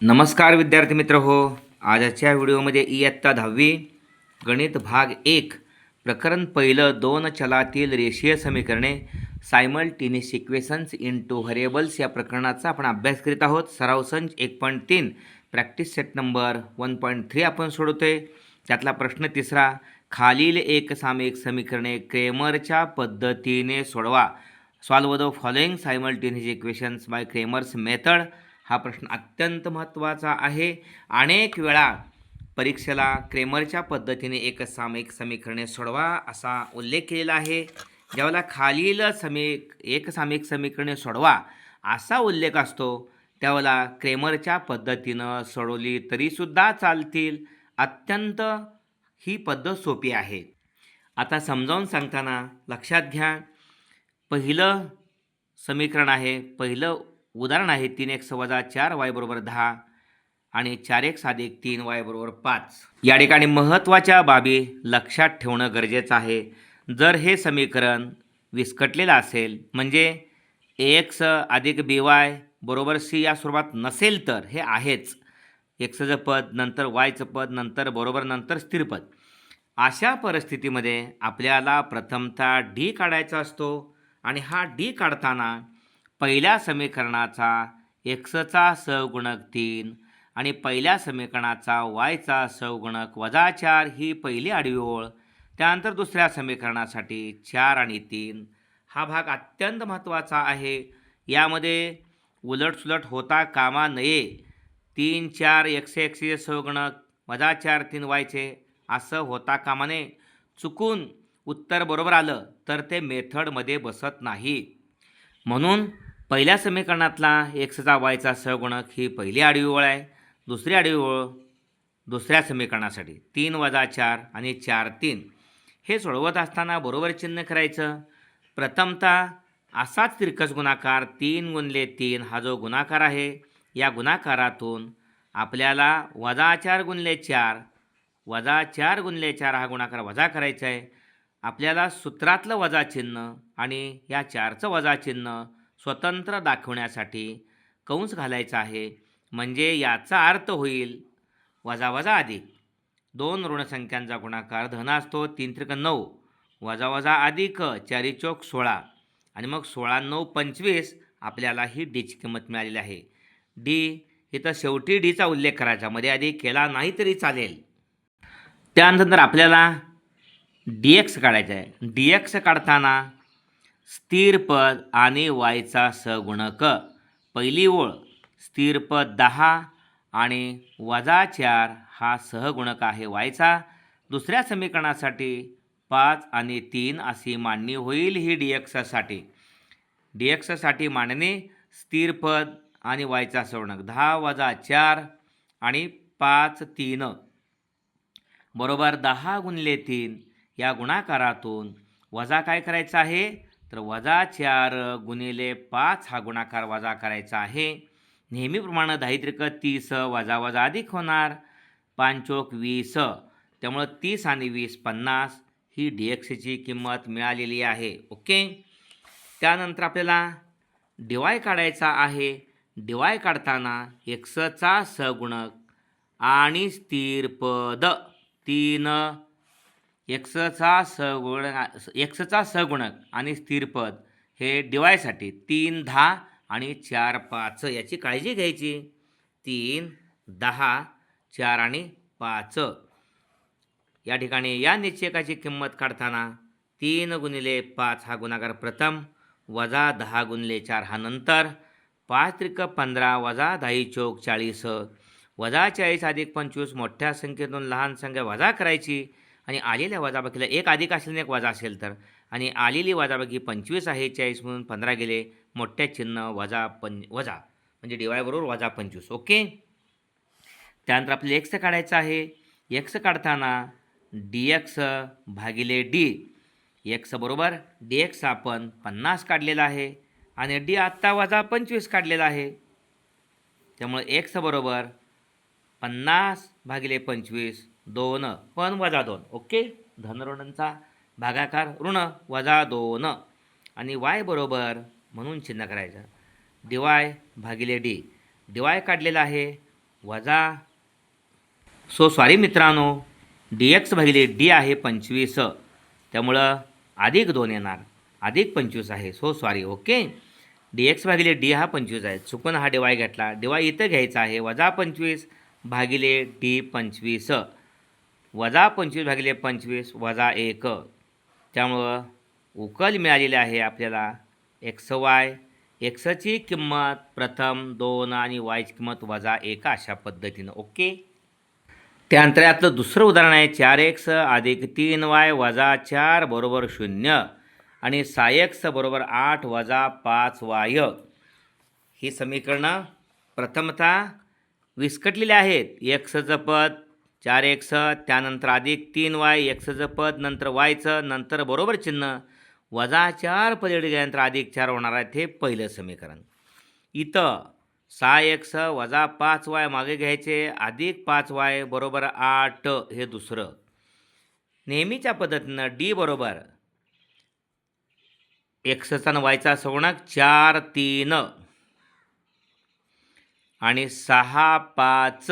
नमस्कार विद्यार्थी मित्र हो. आजच्या व्हिडिओमध्ये इयत्ता दहावी गणित भाग एक प्रकरण पहिलं दोन चलातील रेषीय समीकरणे simultaneous equations in two variables या प्रकरणाचा आपण अभ्यास करीत आहोत. सराव संच एक पॉईंट तीन practice set number one point three आपण सोडवतोय. त्यातला प्रश्न तिसरा खालील एक सामायिक समीकरणे क्रेमरच्या पद्धतीने सोडवा. Solve the following simultaneous equations by Cramer's method हा प्रश्न अत्यंत महत्त्वाचा आहे. अनेक वेळा परीक्षेला क्रेमरच्या पद्धतीने एक सामायिक समीकरणे सोडवा असा उल्लेख केलेला आहे. ज्यावेळेला खालील समी एक सामायिक समीकरणे सोडवा असा उल्लेख असतो त्यावेळेला क्रेमरच्या पद्धतीनं सोडवली तरीसुद्धा चालतील. अत्यंत ही पद्धत सोपी आहे. आता समजावून सांगताना लक्षात घ्या. पहिलं समीकरण आहे पहिलं उदाहरण आहे तीन एक्स वजा चार वाय बरोबर दहा आणि चार एक साध एक तीन वाय बरोबर पाच. या ठिकाणी महत्त्वाच्या बाबी लक्षात ठेवणं गरजेचं आहे. जर हे समीकरण विस्कटलेलं असेल म्हणजे एक्स अधिक बी वाय बरोबर सी या स्वरूपात नसेल तर हे आहेच. एक्सचं पद नंतर वायचं पद नंतर बरोबर नंतर स्थिर पद. अशा परिस्थितीमध्ये आपल्याला प्रथमतः डी काढायचा असतो आणि हा डी काढताना पहिल्या समीकरणाचा एक्सचा सहगुणक तीन आणि पहिल्या समीकरणाचा वायचा सहगुणक वजा चार ही पहिली आडवी ओळ त्यानंतर दुसऱ्या समीकरणासाठी चार आणि तीन. हा भाग अत्यंत महत्त्वाचा आहे. यामध्ये उलटसुलट होता कामा नये. तीन चार एकशे एकशे सहगुणक वजा चार तीन वायचे असं होता कामा नये. चुकून उत्तर बरोबर आलं तर ते मेथडमध्ये बसत नाही. म्हणून पहिल्या समीकरणातला एक्सचा वायचा सहगुणक ही पहिली आडवी ओळ आहे. दुसरी आडवी ओळ दुसऱ्या समीकरणासाठी. तीन वजा चार आणि चार तीन. हे सोडवत असताना बरोबर चिन्ह करायचं. प्रथमतः असाच तिरकस गुणाकार तीन गुणले तीन हा जो गुणाकार आहे या गुणाकारातून आपल्याला वजा चार गुणले चार वजा चार गुणले चार हा गुणाकार वजा करायचा आहे. आपल्याला सूत्रातलं वजा चिन्ह आणि या चारचं वजा चिन्ह स्वतंत्र दाखवण्यासाठी कंस घालायचा आहे. म्हणजे याचा अर्थ होईल वजा वजा अधिक. दोन ऋणसंख्यांचा गुणाकार धन असतो तीन त्रिक नऊ. वजा वजा अधिक चारी चौक सोळा. आणि मग सोळा नऊ पंचवीस आपल्याला ही डीची किंमत मिळालेली आहे. डी इथं शेवटी डीचा उल्लेख करायचा मध्ये आधी केला नाही तरी चालेल. त्यानंतर आपल्याला डी एक्स काढायचा आहे. डी एक्स काढताना स्थिरपद आणि वायचा सगुणक पहिली ओळ स्थिरपद दहा आणि वजा चार हा सहगुणक आहे वायचा. दुसऱ्या समीकरणासाठी पाच आणि तीन अशी मांडणी होईल ही डी एक्ससाठी डी एक्ससाठी मांडणी स्थिरपद आणि वायचा सगुणक दहा वजा चार आणि पाच तीन. बरोबर दहा गुणले तीन या गुणाकारातून वजा काय करायचं आहे? तर वजा चार गुणिले पाच हा गुणाकार वजा करायचा आहे. नेहमीप्रमाणे दारिद्र्यक तीस वजा वजा अधिक होणार. पांचोक वीस. त्यामुळं तीस आणि वीस पन्नास ही डी एक्सची किंमत मिळालेली आहे. ओके? त्यानंतर आपल्याला डिवाय काढायचा आहे. डिवाय काढताना एक्सचा सगुणक आणि स्थिर पद. तीन एक्सचा सगुणक एक्सचा सगुणक आणि स्थिरपद हे डिवायसाठी तीन दहा आणि चार पाच याची काळजी घ्यायची. तीन दहा चार आणि पाच. या ठिकाणी या निश्चयकाची किंमत काढताना तीन गुणिले पाच हा गुणाकार प्रथम वजा दहा गुणिले चार हा नंतर पाच त्रिक पंधरा वजा दहाही चौक चाळीस. वजा चाळीस अधिक पंचवीस मोठ्या संख्येतून लहान संख्या वजा करायची. आणि आलेल्या वजाबाकीला एक अधिक असेल आणि एक वजा असेल तर. आणि आलेली वजाबाकी पंचवीस आहे चाळीस म्हणून पंधरा गेले मोठ्या चिन्ह वजा पं वजा म्हणजे डिवायबरोबर वजा पंचवीस ओके? त्यानंतर आपल्याला एक्स काढायचं आहे. एक्स काढताना डी एक्स भागिले डी. एक्स बरोबर डी एक्स आपण पन्नास काढलेला आहे आणि डी आत्ता वजा पंचवीस काढलेला आहे. त्यामुळे एक्स बरोबर पन्नास भागिले पंचवीस दोन पण वजा दोन. ओके? धनऋणांचा भागाकार ऋण वजा दोन. आणि वाय बरोबर म्हणून चिन्ह करायचं. डिवाय भागिले डी डिवाय काढलेला आहे. वजा सो सॉरी मित्रांनो डी एक्स भागिले डी आहे पंचवीस. त्यामुळं अधिक दोन येणार. अधिक पंचवीस आहे. So sorry okay? D X भागिले डी हा पंचवीस आहे. चुकून हा डिवाय घेतला. डिवाय इथं घ्यायचा आहे. वजा पंचवीस भागिले डी पंचवीस. वजा पंचवीस भागिले पंचवीस वजा एक. त्यामुळं उकल मिळालेली आहे आपल्याला. X Y. एक्सची किंमत प्रथम दोन आणि वायची किंमत वजा एक अशा पद्धतीनं ओके? त्यानंतर यातलं दुसरं उदाहरण आहे चार एक्स अधिक तीन वाय वजा चार बरोबर शून्य आणि सहा एक्स बरोबर आठ वजा पाच वाय. ही समीकरणं प्रथमतः विस्कटलेली आहेत. एक्सचं पद चार एक्स त्यानंतर अधिक तीन वाय एक्सचं पद नंतर वायचं नंतर बरोबर चिन्ह. वजा चार पलीकडे गेल्यानंतर अधिक चार होणार आहे हे पहिलं समीकरण. इथं सहा एक्स वजा पाच वाय मागे घ्यायचे अधिक पाच वाय बरोबर आठ हे दुसरं. नेहमीच्या पद्धतीनं डी बरोबर एक्सचा आणि वायचा सगुणक चार तीन. आणि सहा पाच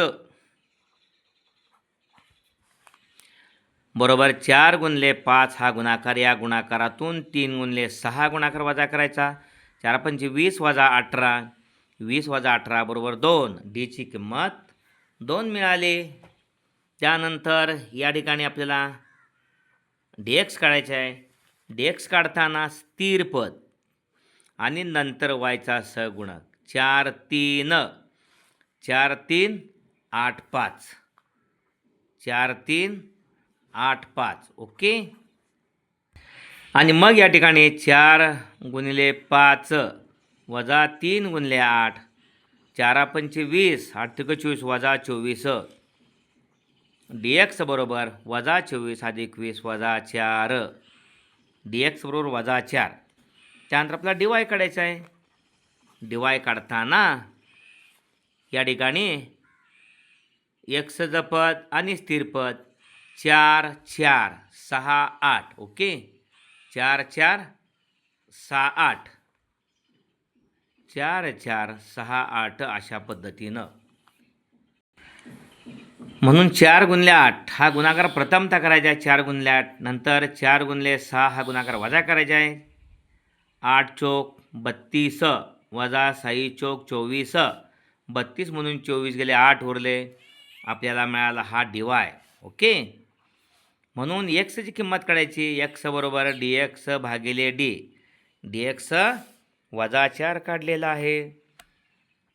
बरोबर चार गुणले पाच हा गुणाकार या गुणाकारातून तीन गुणले सहा गुणाकार वजा करायचा. चार पंचे वीस वजा अठरा. वीस वजा अठरा बरोबर दोन. डीची किंमत दोन मिळाली. त्यानंतर या ठिकाणी आपल्याला डी एक्स काढायचे आहे. डी एक्स काढताना स्थिर पद आणि नंतर वायचा सगुणक. चार तीन. चार तीन आठ पाच. चार तीन आठ पाच ओके? आणि मग या ठिकाणी चार गुणिले पाच वजा तीन गुणिले आठ. चारा पंचे वीस आठ चोवीस वजा चोवीस. डी एक्स बरोबर वजा चोवीस अधिक वीस वजा चार. डी एक्स बरोबर वजा चार. त्यानंतर आपला डी वाय काढायचा आहे. डी वाय काढताना या ठिकाणी एक्सचं पद आणि स्थिर पद चार चार सहा आठ ओके? चार चार सहा आठ. चार चार सहा आठ अशा पद्धतीनं. म्हणून चार गुणले आठ हा गुणाकार प्रथमता करायचा आहे चार गुणले आठ. नंतर चार गुणले सहा हा गुणाकार वजा करायचा आहे. आठ चोक बत्तीस वजा साई चोक चोवीस. बत्तीस म्हणून चोवीस गेले आठ उरले. आपल्याला मिळाला हा डिवाय ओके? म्हणून एक्सची किंमत काढायची. एक्स बरोबर डी एक्स भागिले डी डी एक्स वजा चार काढलेला आहे.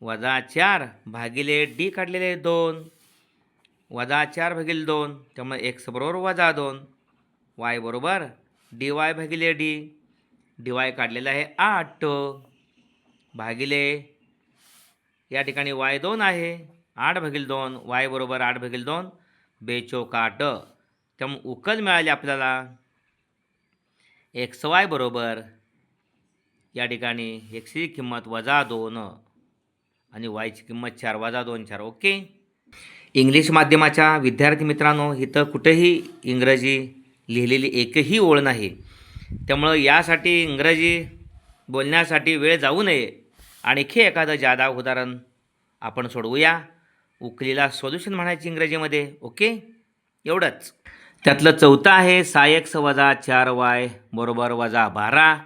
वजा चार भागिले डी काढलेले दोन. वजा चार भागिले दोन त्यामुळे एक्स बरोबर वजा दोन. वाय बरोबर डी वाय भागिले डी डी वाय काढलेला आहे आठ. भागिले या ठिकाणी वाय दोन आहे. आठ भागिले दोन वाय बरोबर आठ भागिले दोन. बेचोकाट. त्यामुळे उकल मिळाली आपल्याला. एक्स वाय बरोबर. या ठिकाणी एक्सची किंमत वजा दोन आणि वायची किंमत चार वजा दोन चार. ओके? इंग्लिश माध्यमाच्या विद्यार्थी मित्रांनो इथं कुठेही इंग्रजी लिहिलेली एकही ओळ नाही. त्यामुळं यासाठी इंग्रजी बोलण्यासाठी वेळ जाऊ नये. आणखी एखादं जादा उदाहरण आपण सोडवूया. उकलीला सोल्युशन म्हणायची इंग्रजीमध्ये. ओके? एवढंच. त्यातलं चौथं आहे सायक्स वजा चार वाय बरोबर वजा बारा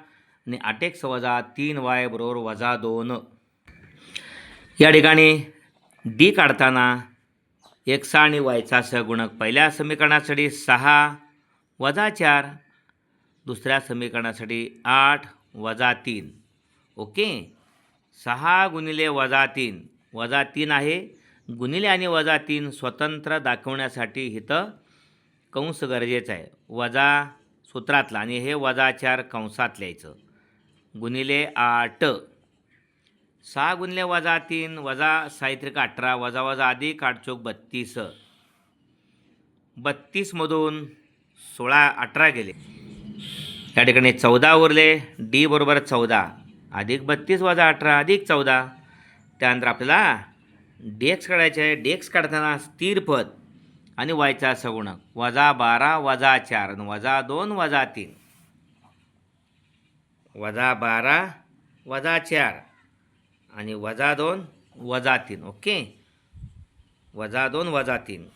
आणि आठ वजा तीन वाय बरोबर वजा दोन. या ठिकाणी डी काढताना एक्स आणि वायचा सहगुणक पहिल्या समीकरणासाठी सहा वजा चार दुसऱ्या समीकरणासाठी आठ वजा तीन. ओके? सहा गुणिले वजा तीन. वजा तीन आहे. गुणिले आणि वजा तीन स्वतंत्र दाखवण्यासाठी इथं कंस गरजेचं आहे. वजा सूत्रातला आणि हे वजा चार कंसात लिहायचं. गुणिले आठ. सहा गुणिले वजा तीन वजा साहित्रिक अठरा वजा वजा अधिक आठ चौक बत्तीस. बत्तीसमधून सोळा अठरा गेले. या ठिकाणी चौदा उरले. डी बरोबर चौदा. अधिक बत्तीस वजा अठरा अधिक चौदा. त्यानंतर आपल्याला डेक्स काढायचे आहे. डेक्स काढताना स्थिर पद. आणि वायचा सगुणक वजा बारा वजा चार आणि वजा दोन वजा तीन. वजा बारा वजा चार आणि वजा दोन वजा तीन. ओके? वजा दोन वजा तीन.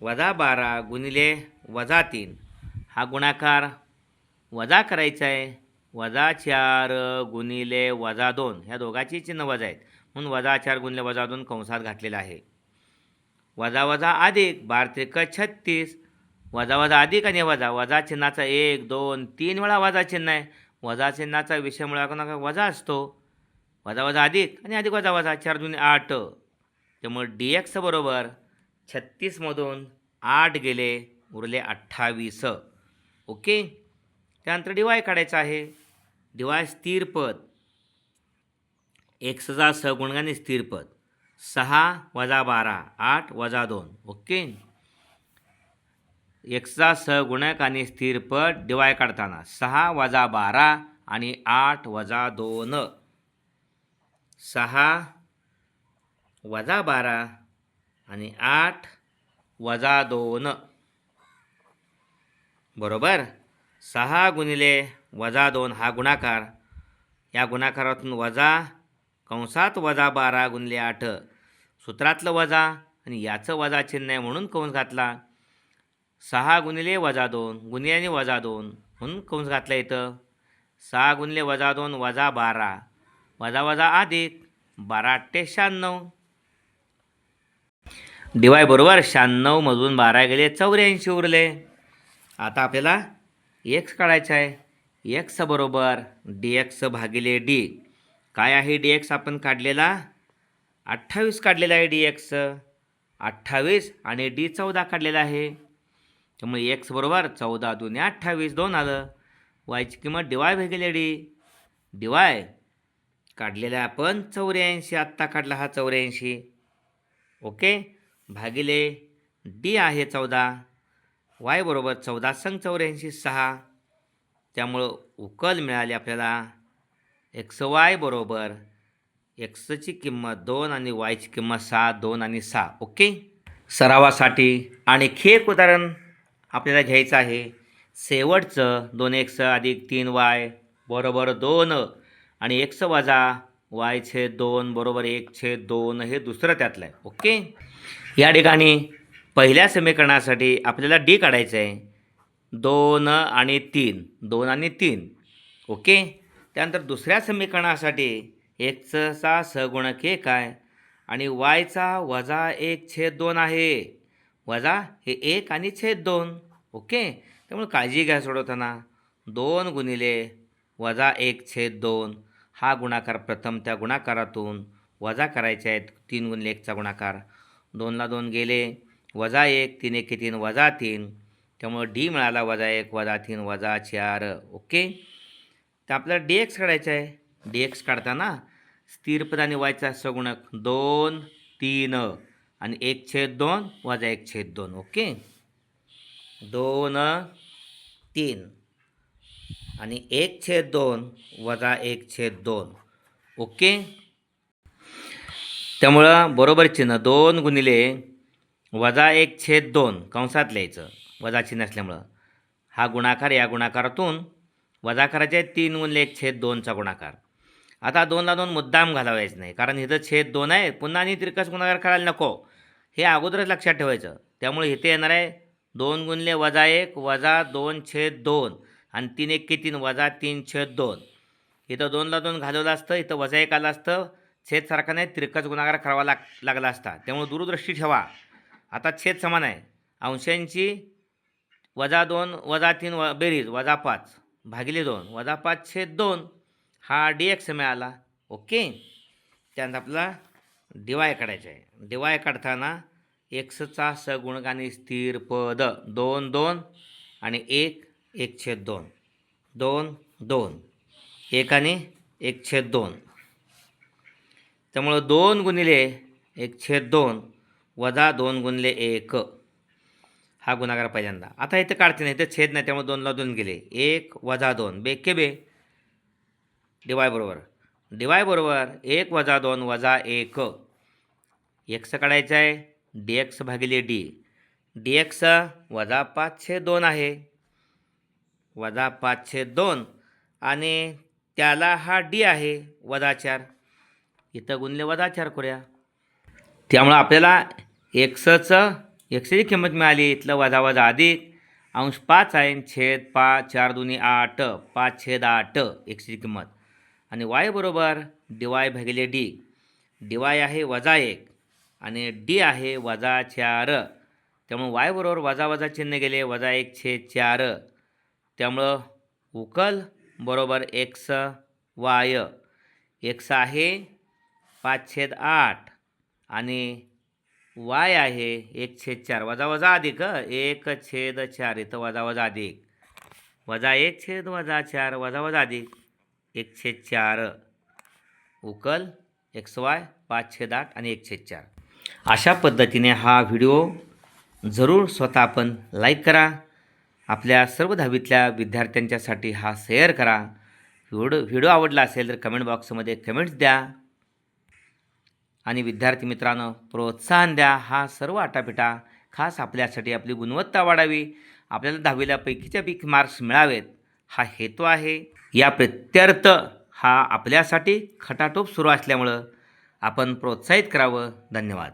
वजा बारा गुणिले वजा तीन. हा गुणाकार वजा करायचा आहे. वजा चार गुणिले वजा दोन. ह्या दोघाची चिन्ह वजा आहेत. म्हणून वजा चार गुणिले वजा दोन कंसात घातलेला आहे. वजा वजा अधिक बार त्रिक छत्तीस. वजा वजा अधिक आणि वजा वजा चिन्हाचा एक दोन तीन वेळा वजा चिन्ह आहे. वजा चिन्हाचा विषय मुळा वजा असतो? वजा वजा अधिक आणि अधिक वजा वजा चार दोन आठ. त्यामुळे डी एक्स बरोबर छत्तीसमधून आठ गेले उरले अठ्ठावीस. ओके? त्यानंतर डिवाय काढायचा आहे. डिवाय स्थिर पद. एक्सचा सगुणगाने स्थिर पद. सहा वजा बारा आठ वजा दोन. ओके? एक्सचा सहगुणक आणि स्थिरपट डिवाय काढताना सहा वजा बारा आणि आठ वजा दोन. सहा वजा बारा आणि आठ वजा दोन. बरोबर? सहा गुणिले वजा दोन हा गुणाकार. या गुणाकारातून वजा कंसात वजा बारा गुणिले आठ. सूत्रातलं वजा आणि याचं वजा चिन्ह आहे म्हणून कंस घातला. सहा गुणिले वजा दोन गुणिले वजा दोन म्हणून कंस घातला इथं. सहा गुणिले वजा दोन वजा बारा. वजा वजा अधिक बारा अठ्ठे शहाण्णव. डिवाय बरोबर शहाण्णवमधून बारा गेले चौऱ्याऐंशी उरले. आता आपल्याला एक्स काढायचा आहे. एक्स बरोबर डी एक्स भागिले डी काय आहे डी एक्स आपण काढलेला अठ्ठावीस काढलेला आहे डी एक्स अठ्ठावीस आणि डी चौदा काढलेला आहे. त्यामुळे एक्स बरोबर चौदा दोन्ही अठ्ठावीस दोन आलं. वायची किंमत डिवाय भागिले डी डिवाय काढलेला आपण चौऱ्याऐंशी आत्ता काढला हा चौऱ्याऐंशी. ओके? भागिले डी आहे चौदा. वाय बरोबर चौदा संग चौऱ्याऐंशी सहा. त्यामुळं उकल मिळाली आपल्याला. एक्स वाय बरोबर एक्सची किंमत दोन आणि वायची किंमत सहा दोन आणि सहा ओके? सरावासाठी आणखी एक उदाहरण आपल्याला घ्यायचं आहे. शेवटचं दोन एक्स अधिक तीन वाय बरोबर दोन आणि एक्स वजा वाय छे दोन बरोबर एक छे दोन हे दुसरं त्यातलं आहे ओके? या ठिकाणी पहिल्या समीकरणासाठी आपल्याला डी काढायचं आहे. दोन आणि तीन दोन आणि तीन ओके? त्यानंतर दुसऱ्या समीकरणासाठी एक्सचा सगुणक एक आहे आणि वायचा वजा एक छेद दोन आहे. वजा हे एक आणि छेद दोन. ओके? त्यामुळे काळजी घ्या सोडवताना. दोन गुणिले वजा एक छेद दोन. हा गुणाकार प्रथम त्या गुणाकारातून वजा करायचे आहेत. तीन गुणिले एकचा गुणाकार. दोनला दोन गेले. वजा एक तीन एक तीन वजा तीन. त्यामुळं डी मिळाला वजा एक वजा तीन वजा चार. ओके? तर आपल्याला डी एक्स काढायचं आहे. डी एक्स काढताना स्थिरपदाने आणि वायचा सगुणक दोन तीन. आणि एक छेद दोन वजा एक छेद दोन ओके? दोन तीन. आणि एक छेद दोन वजा एक छेद दोन ओके? त्यामुळं बरोबर चिन्ह दोन गुणिले वजा एक छेद दोन कंसात लिहायचं. वजा चिन्ह असल्यामुळं. हा गुणाकार या गुणाकारातून वजा करायचे तीन गुणिले एक छेद दोनचा गुणाकार. आता दोनला दोन मुद्दाम घालावायचं नाही. कारण इथं छेद दोन आहे. पुन्हा आणि तिरकस गुणाकार करायला नको. हे अगोदरच लक्षात ठेवायचं. त्यामुळे इथे येणार आहे दोन गुणले वजा एक वजा दोन छेद दोन. आणि तीन एक की तीन वजा तीन छेद दोन. इथं दोनला दोन घालवलं असतं इथं वजा एक आलं असतं. छेद सारखा नाही तिरकस गुणाकार करावा लाग लागला असता. त्यामुळे दूरदृष्टी ठेवा. आता छेद समान आहे. अंशांची वजा दोन वजा तीन व बेरीज वजा पाच. भागिले दोन वजा पाच छेद दोन. हा डी एक्स मिळाला ओके? त्यानंतर आपला डिवाय काढायचा आहे. डिवाय काढताना एक्सचा सगुणक स्थिर पद दोन दोन आणि एक एक छेद दोन. दोन दोन. एक आणि एक छेद दोन. त्यामुळं दोन गुणिले एक छेद दोन वजा दोन गुणिले एक. हा गुणाकार पहिल्यांदा. आता इथं काढते नाही इथं छेद नाही त्यामुळे दोनला दोन गेले. एक वजा दोन. बे के बे? डिवाय बरोबर. डिवाय बरोबर एक वजा दोन वजा एक. एक्स काढायचं आहे. डी एक्स भागिले डी डी एक्स वजा पाचशे दोन आहे. वजा पाचशे दोन आणि त्याला हा डी आहे. वजा चार. इथं गुणले वजा चार करूया. त्यामुळं आपल्याला एक्सचं एक्सची किंमत मिळाली. इथलं वजा वजा अधिक. अंश पाच आहे. छेद पाच चार दोन्ही आठ. पाच छेद आठ. एक्सची किंमत. आणि वाय बरोबर डी वाय भागिले डी डी वाय आहे वजा एक आणि डी आहे वजा चार. त्यामुळं वाय बरोबर वजा वजा चिन्ह गेले वजा एक छेद चार. त्यामुळं उकल बरोबर एक्स वाय एक्स आहे पाच छेद आठ आणि वाय आहे एक छेद चार. वजा वजा अधिक एक छेद चार. इथं वजा वजा अधिक. वजा एक छेद वजा चार वजा वजा अधिक. एक छेद चार. उकल एक्स वाय पाच छेद आठ आणि एक छेद चार. अशा पद्धतीने हा व्हिडिओ जरूर स्वतः आपण लाईक करा. आपल्या सर्व दहावीतल्या विद्यार्थ्यांच्यासाठी हा शेअर करा. व्हिडिओ व्हिडिओ आवडला असेल तर कमेंट बॉक्समध्ये कमेंट्स द्या. आणि विद्यार्थी मित्रांनो प्रोत्साहन द्या. हा सर्व आटापिटा खास आपल्यासाठी आपली गुणवत्ता वाढावी. आपल्याला दहावीला पैकीच्या पैकी मार्क्स मिळावेत. हा हेतू आहे. या प्रत्यर्थ हा आपल्यासाठी खटाटोप सुरू असल्यामुळं आपण प्रोत्साहित करावं. धन्यवाद.